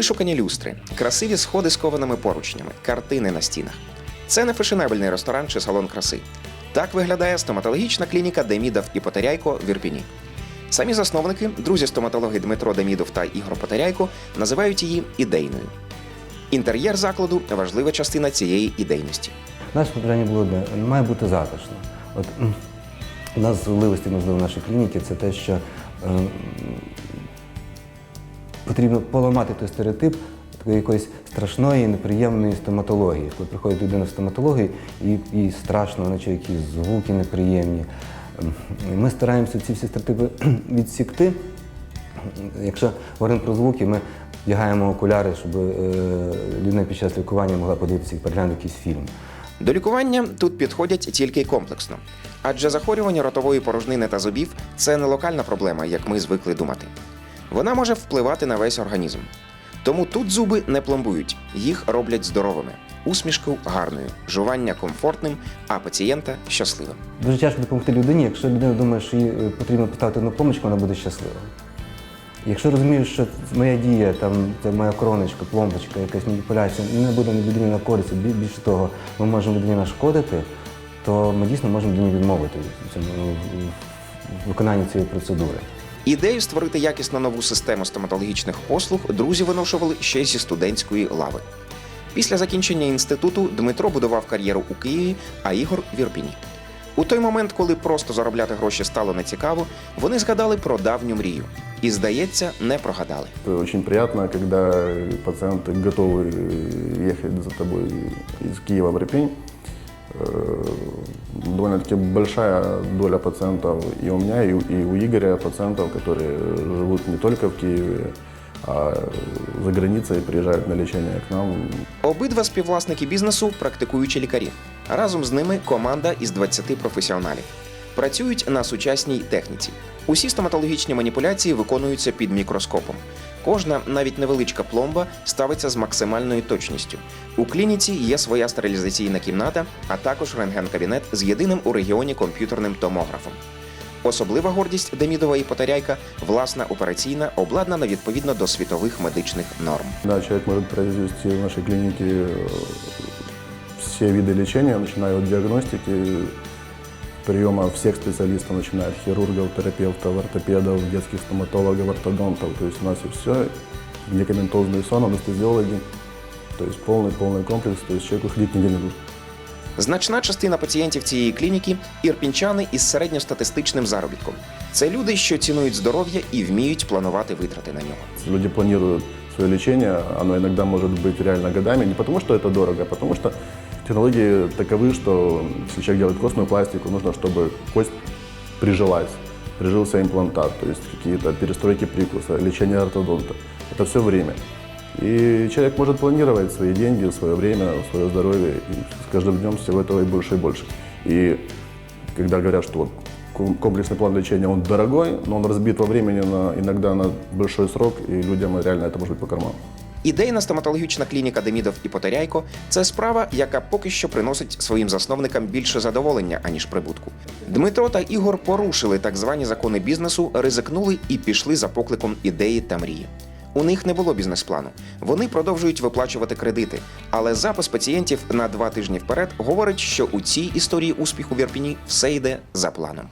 Вишукані люстри, красиві сходи з кованими поручнями, картини на стінах. Це не фешенебельний ресторан чи салон краси. Так виглядає стоматологічна клініка Демідов і Потеряйко в Ірпіні. Самі засновники, друзі стоматологи Дмитро Демідов та Ігор Потеряйко, називають її ідейною. Інтер'єр закладу важлива частина цієї ідейності. Наше побажання було одне, має бути затишно. От м, одна з можливо, нашої клініки це те, що е, потрібно поламати той стереотип такої якоїсь страшної, неприємної стоматології. Коли приходить людина в стоматологію і, і страшно, наче якісь звуки неприємні. Ем, Ми стараємося ці всі стереотипи відсікти. Якщо говоримо про звуки, ми вдягаємо окуляри, щоб е, людина під час лікування могла подивитися і переглянути якийсь фільм. До лікування тут підходять тільки комплексно, адже захворювання ротової порожнини та зубів це не локальна проблема, як ми звикли думати. Вона може впливати на весь організм. Тому тут зуби не пломбують, їх роблять здоровими, усмішку гарною, жування комфортним, а пацієнта щасливим. Дуже тяжко допомогти людині, якщо людина думає, що їй е, потрібно поставити одну помочку, вона буде щаслива. Якщо розумієш, що моя дія, там, це моя короночка, пломбочка, якась маніпуляція, не буде людині на користь, більше того, ми можемо людині нашкодити, то ми дійсно можемо людині відмовити в виконанні цієї процедури. Ідею створити якісно нову систему стоматологічних послуг друзі виношували ще зі студентської лави. Після закінчення інституту Дмитро будував кар'єру у Києві, а Ігор в Ірпіні. У той момент, коли просто заробляти гроші стало нецікаво, вони згадали про давню мрію. І, здається, не прогадали. Это очень приятно, когда пациенты готовы ехать за тобой из Киева в Ирпень. Э, Довольно-таки большая доля пациентов и у меня, и у, и у Игоря пациентов, которые живут не только в Киеве, а за границей и приезжают на лечение к нам. Обидва співвласники бізнесу практикуючі лікарі. Разом з ними команда із 20 професіоналів. Працюють на сучасній техніці. Усі стоматологічні маніпуляції виконуються під мікроскопом. Кожна, навіть невеличка пломба, ставиться з максимальною точністю. У клініці є своя стерилізаційна кімната, а також рентген-кабінет з єдиним у регіоні комп'ютерним томографом. Особлива гордість Демідова і Потаряйка власна операційна, обладнана відповідно до світових медичних норм. Да, человек может произвести в нашей клинике э, все виды лечения, начиная от диагностики, приема всех специалистов, начиная от хирургов, терапевтов, ортопедов, детских стоматологов, ортодонтов. То есть у нас и все, медикаментозный сон, анестезиологи. То есть полный-полный комплекс, то есть человеку ходить нигде не нужно. Значна частина пацієнтів цієї клініки ірпінчани із середньостатистичним заробітком. Це люди, що цінують здоров'я і вміють планувати витрати на нього. Люди планируют свое лечение, оно иногда может быть реально годами, не потому что это дорого, а потому что технологии таковы, что если человек делает костную пластику, нужно, чтобы кость прижилась, прижился имплантат, то есть какие-то перестройки прикуса, лечение ортодонта. Это все время. И человек может планировать свои деньги, свое время, свое здоровье, и с каждым днем всего этого и больше и больше. И когда говорят, что вот ком- комплексный план лечения, он дорогой, но он разбит во времени на, иногда на большой срок, и людям реально это может быть по карману. Ідейна стоматологічна клініка Демідов і Потеряйко це справа, яка поки що приносить своїм засновникам більше задоволення, аніж прибутку. Дмитро та Ігор порушили так звані закони бізнесу, ризикнули і пішли за покликом ідеї та мрії. У них не було бізнес-плану. Вони продовжують виплачувати кредити, але запис пацієнтів на два тижні вперед говорить, що у цій історії успіху в Ірпіні все йде за планом.